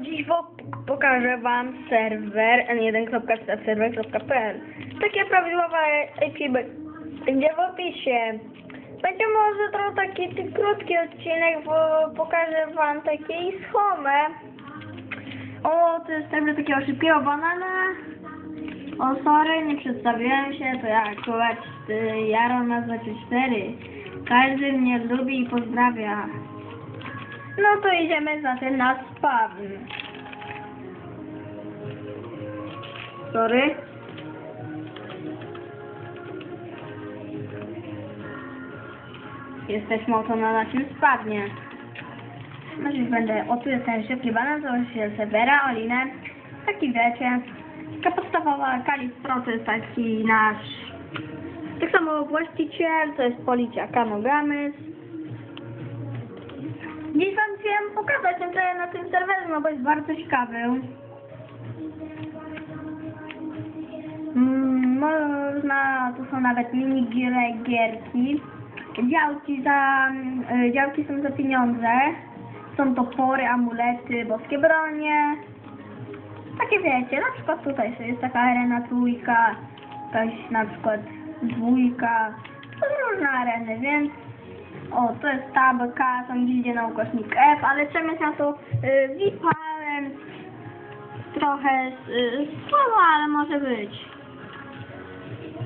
Dziś pokażę Wam serwer n1.serwer.pl Takie prawidłowe IP będzie w opisie. Będzie może trochę taki krótki odcinek, bo pokażę Wam takie schome. O, to jest serwer takiego szybkiego banana. O, sorry, nie przedstawiłem się, to ja akurat y, Jaro na 24. Każdy mnie lubi i pozdrawia. No to idziemy zatem na spawn. Sorry. Jesteśmy oto na naszym spawnie. No będę, o tu jest ten szybki banan, się serwera, Olinę. Taki wiecie, taka podstawowa Kalistro to jest taki nasz, tak samo właściciel, to jest Policja Kanogamys. Dziś wam pokazać ten teren na tym serwerze, no bo jest bardzo ciekawy. Mm, Można, tu są nawet mini gier- gierki. Działki za, y, działki są za pieniądze. Są topory, amulety, boskie bronie. Takie wiecie, na przykład tutaj jest taka arena trójka, jakaś na przykład dwójka. To są różne areny, więc o, to jest tab K, są gildzie na ukośnik F, ale przemysł na to y, VIP-em, trochę y, słabo, ale może być.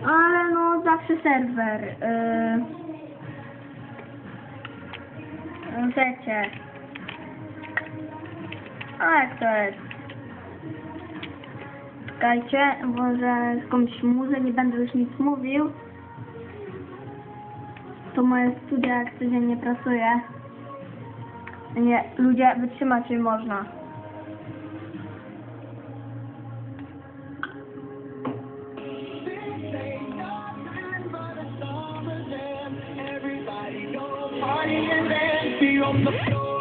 Ale no zawsze serwer. Y, wiecie. A jak to jest? Czekajcie, może skądś muzę, nie będę już nic mówił. To moje studia, jak codziennie pracuję. Nie, ludzie, wytrzymać nie można. On the floor.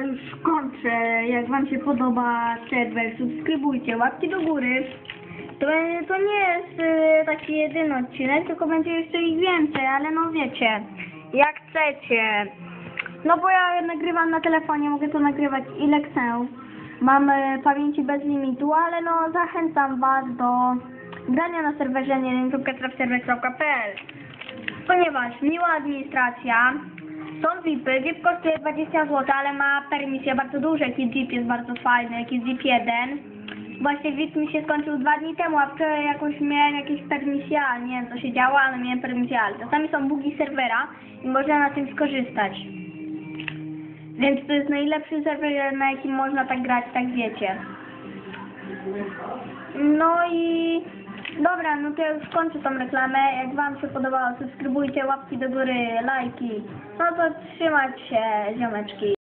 Już kończę. Jak wam się podoba serwer, subskrybujcie, łapki do góry. To, to nie jest y, taki jedyny odcinek, tylko będzie jeszcze ich więcej, ale no wiecie, jak chcecie. No bo ja nagrywam na telefonie, mogę to nagrywać ile chcę. Mam y, pamięci bez limitu, ale no zachęcam was do grania na serwerze nie.serwer.pl Ponieważ miła administracja, są VIPy, VIP kosztuje 20 zł, ale ma permisję bardzo duże, jaki VIP jest bardzo fajny, jaki VIP 1. Właśnie VIP mi się skończył dwa dni temu, a wczoraj jakoś miałem jakieś permisje, ale nie wiem co się działo, ale miałem permisję, ale czasami są bugi serwera i można na tym skorzystać. Więc to jest najlepszy serwer, na jakim można tak grać, tak wiecie. No i dobra, no to ja już kończę tą reklamę. Jak wam się podobało, subskrybujcie, łapki do góry, lajki. No to trzymać się, ziomeczki.